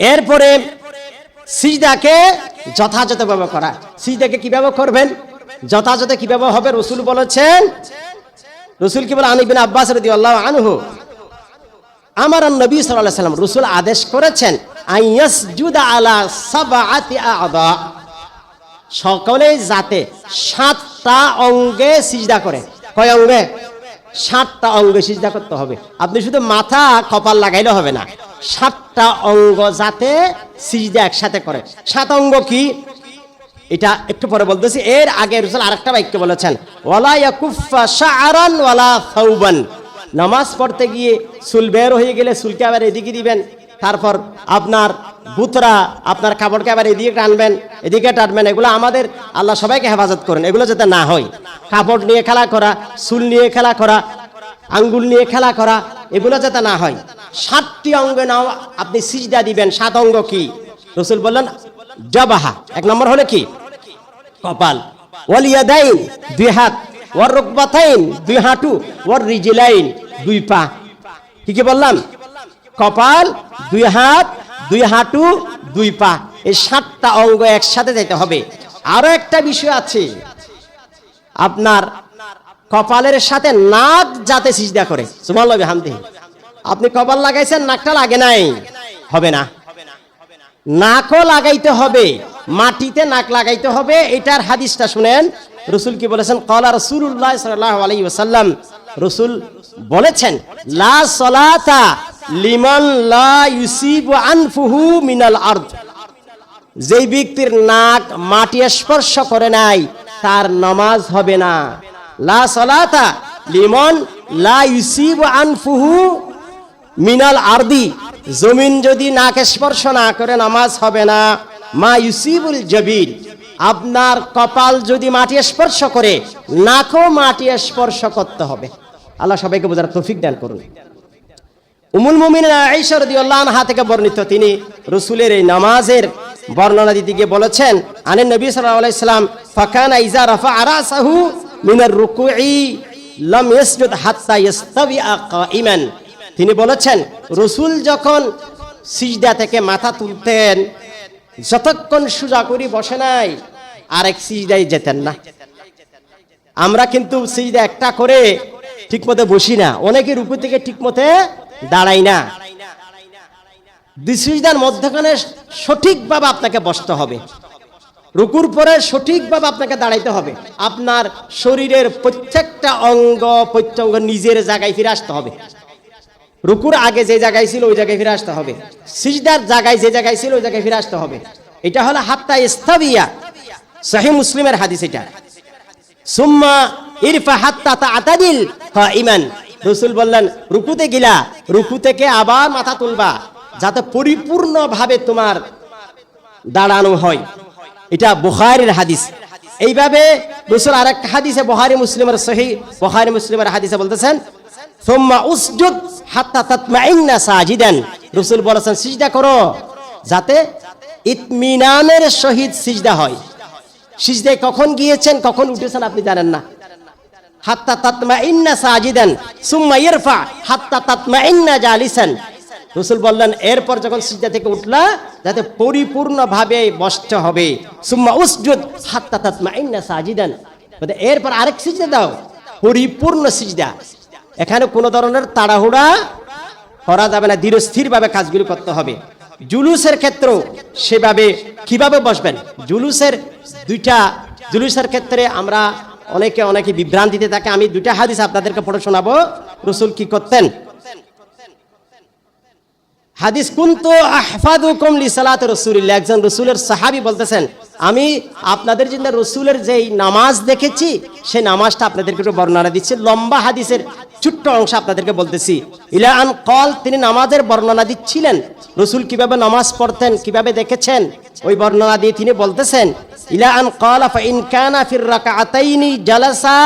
এরপরে সিজদাকে যথাযথভাবে করা। সিজদাকে কীভাবে করবেন? যথাযথ কীভাবে হবে? রসুল বলেছেন, রসুল কি বলে? আনিবিন আব্বাস রদি আল্লাহ আনহু, আমার নবী সাল্লাহ সাল্লাম রসুল আদেশ করেছেন আইয়াস জুদা আলা সাবাআতি আদা। সকলে যাতে সাতটা অঙ্গে সিজদা করে। কয় অঙ্গে? সাতটা অঙ্গে সিজদা করতে হবে। আপনি শুধু মাথা কপাল লাগাইলে হবে না সাতটা অঙ্গ যাতে সিজদা একসাথে করে। সাত অঙ্গ কি? এটা একটু পরে বলতেছি। এর আগে রসুল আরেকটা বাক্য বলেছেন, ওয়ালা ইয়াকুফা শাআরান ওয়ালা থাউবান নামাজ পড়তে গিয়ে চুল বের হয়ে গেলে চুলকে আবার এদিকে দিবেন। তারপর আপনার বুতরা, আপনার কাপড়কে আবার এদিকে টানবেন এদিকে টানবেন। এগুলো আমাদের আল্লাহ সবাইকে হেফাজত করেন। এগুলো যাতে না হয়। কাপড় নিয়ে খেলা করা, চুল নিয়ে খেলা করা, আঙ্গুল নিয়ে খেলা করা, এগুলো যাতে না হয়। সাতটি অঙ্গে নাও, আপনি সিজদা দিবেন। সাত অঙ্গ কি? রসুল বললেন, জবাহা। এক নম্বর হলো কি? কপাল। ওয়ালিয়াদাইন, দুই হাত। ওয়ার রুকবাতাইন দুই হাঁটু। ওয়ার রিজিলাইন দুই পা। কি কি বললাম? কপাল, দুই হাত, দুই হাঁটু, দুই পা। এই সাতটা অঙ্গ একসাথে যেতে হবে। আরও একটা বিষয় আছে। আপনার কপালের সাথে নাক যাতে সিজদা করে। সুমাল্লাবি হামদি আপনি কপাল লাগাইছেন, নাকটা লাগে নাই। হবে না। নাকও লাগাইতে হবে, মাটিতে নাক লাগাইতে হবে, এটার হাদিসটা শুনেন। রসুল কি বলেছেন? কলা রসুল্লাহ সাল্লাহ রসুল বলেছেন, লা সলাতা আনফুহু মিনাল যেই ব্যক্তির নাক মাটি স্পর্শ করে নাই, তার নামাজ হবে না। লা সলাতা লিমন লা ইউসিবু আনফুহু মিনাল আরদি, জমিন যদি নাক স্পর্শ না করে নামাজ হবে না। মা ইউসিবুল জবির, আপনার কপাল যদি মাটি স্পর্শ করে, নাকও মাটি স্পর্শ করতে হবে। আল্লাহ সবাইকে বোঝার তৌফিক দান করুন। উমুল মুমিন রাদিয়াল্লাহু আনহা থেকে বর্ণিত তিনি রসুলের এই নামাজের বর্ণনা দিতে গিয়ে বলেছেন, আনে নবী সাল্লাল্লাহু আলাইহি সাল্লাম, ফাকানা ইজা রাফা রাসাহু মিনার রুকুই লাম ইয়াসজুদ হাত্তা ইয়াস্তাবিআ কাইমান তিনি বলেছেন, রসুল যখন সিজদা থেকে মাথা তুলতেন, যতক্ষণ সুজা করি বসে নাই, আরেক সিজদায় যেতেন না। আমরা কিন্তু সিজদা একটা করে ঠিকমতো বসি না অনেকে রূপু থেকে ঠিকমতো দাঁড়াই না। সিজদার মধ্যখানে সঠিকভাবে আপনাকে বসতে হবে। রুকুর পরে সঠিকভাবে আপনাকে দাঁড়াইতে হবে। আপনার শরীরের প্রত্যেকটা অঙ্গ, প্রত্যঙ্গ নিজের জায়গায় ফিরে আসতে হবে। রুকুর আগে যে জায়গায় ছিল, ওই জায়গায় ফিরে আসতে হবে। সিজদার জায়গায় যে জায়গায় ছিল, ওই জায়গায় ফিরে আসতে হবে। এটা হলো হাত্তা ইস্তাবিয়া। সহি মুসলিমের হাদিস এটা। সুম্মা ইরফা হাত্তা তা আতাদিল ইমান রসুল বললেন, রুকুতে গিলা, রুকু থেকে আবার মাথা তুলবা, যাতে পরিপূর্ণভাবে তোমার দাঁড়ানো হয়। এটা বুখারের হাদিস। এইভাবে রসুল আরেক হাদিসে বুহারি মুসলিমের সহি বুখারি মুসলিমের হাদিসে বলতেছেন সোম্মা উসজুদ হাত্তা তাতমাইন্না সাজিদান। রসুল বলেছেন, সিজদা করো, যাতে ইতমিনানের সিজদা হয়। সিজদায় কখন গিয়েছেন, কখন উঠেছেন আপনি জানেন না। হাত্তা সাজিদান, সুম্মা ইরফা হাত্তা জালিসান। রসুল বললেন, এরপর যখন সিজদা থেকে উঠলা, যাতে পরিপূর্ণভাবে বসতে হবে। সুম্মা উসজুদ হাত্তা সাজিদান। এরপর আরেক সিজদা দাও, পরিপূর্ণ সিজদা। এখানে কোনো ধরনের তাড়াহুড়া করা যাবে না। ধীরস্থিরভাবে কাজগুলি করতে হবে। জুলুসের ক্ষেত্র সেভাবে কীভাবে বসবেন? জুলুসের দুইটা, জুলুসের ক্ষেত্রে আমরা অনেকে অনেকে বিভ্রান্তিতে থাকে। আমি দুইটা হাদিস আপনাদেরকে পড়ে শোনাবো। রসুল কি করতেন? হাদিস, কুন্তু আহফাদুকুম লিসালাত রসুলিল্লাহ। একজন রসুলের সাহাবী বলতেছেন, আমি আপনাদের জন্য রসুলের যেই নামাজ দেখেছি, সেই নামাজটা আপনাদেরকে একটু বর্ণনা দিচ্ছি। লম্বা হাদিসের ছোট্ট অংশ আপনাদেরকে বলতেছি। ইলা কল তিনি নামাজের বর্ণনা দিচ্ছিলেন। রসুল কীভাবে নামাজ পড়তেন, কীভাবে দেখেছেন, ওই বর্ণনা দিয়ে তিনি বলতেছেন, ইলা কল ফা ইন কানা ফির রাকাতাইনি জালাসা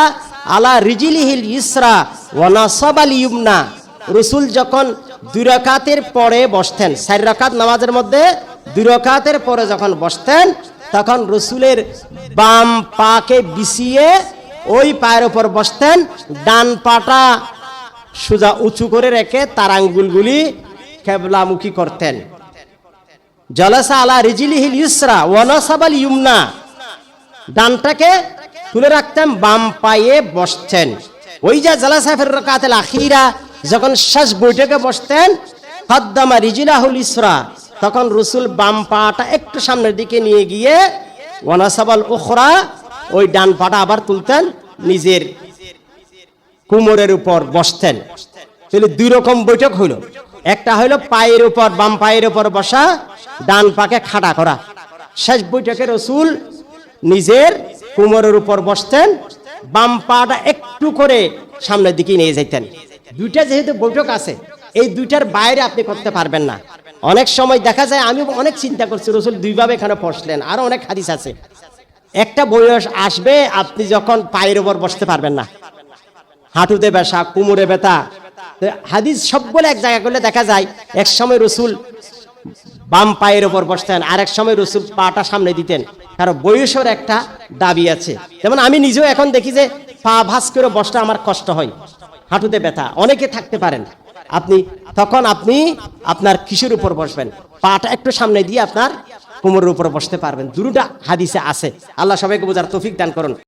আলা রিজিলিহিল ইসরা ওয়া নাসাবাল ইউমনা। রসুল যখন দুই রাকাতের পরে বসতেন, চার রাকাত নামাজের মধ্যে দুই রাকাতের পরে যখন বসতেন, তখন রসুলের বাম পাকে বিছিয়ে ওই পায়ের উপর বসতেন, ডান পাটা সোজা উঁচু করে রেখে তার আঙ্গুলগুলি কেবলামুখী করতেন। জলাসা আলা রিজিলিহিল ইসরা ওয়ানাসাবাল ইউমনা। ডানটাকে তুলে রাখতেন, বাম পায়ে বসতেন। ওই যে জালাসাফের রাকাতেল আখিরা, যখন শেষ বৈঠকে বসতেন কদ্দামা রিজিলাহুল ইসরা, তখন রসুল বাম পাটা একটু সামনের দিকে নিয়ে গিয়ে ওয়ানাসাবাল ওখরা ওই ডান পাটা আবার তুলতেন, নিজের কুমোরের উপর বসতেন। তাহলে দুই রকম বৈঠক হইল। একটা হইল পায়ের উপর, বাম পায়ের উপর বসা, ডান পাকে খাড়া করা। শেষ বৈঠকে রসুল নিজের কুমোরের উপর বসতেন, বাম পাটা একটু করে সামনের দিকে নিয়ে যেতেন দুইটা যেহেতু বৈঠক আছে, এই দুইটার বাইরে আপনি করতে পারবেন না। অনেক সময় দেখা যায় আমি অনেক চিন্তা করছি, রসুল দুইভাবে এখানে বসলেন, আরও অনেক হাদিস আছে। একটা বয়স আসবে, আপনি যখন পায়ের উপর বসতে পারবেন না। হাঁটুতে ব্যথা, কুমুরে ব্যথা। হাদিস সবগুলো এক জায়গা করলে দেখা যায়, এক সময় রসুল বাম পায়ের ওপর বসতেন আর এক সময় রসুল পাটা সামনে দিতেন। কারণ বয়সের একটা দাবি আছে। যেমন আমি নিজেও এখন দেখি যে, পা ভাস করে বসতে আমার কষ্ট হয়, হাঁটুতে ব্যথা। অনেকে থাকতে পারেন। আপনি, তখন আপনি আপনার কিসের উপর বসবেন? পাটা একটু সামনে দিয়ে আপনার কোমরের উপর বসতে পারবেন। দুটা হাদিসে আছে। আল্লাহ সবাইকে বোঝার তৌফিক দান করুন।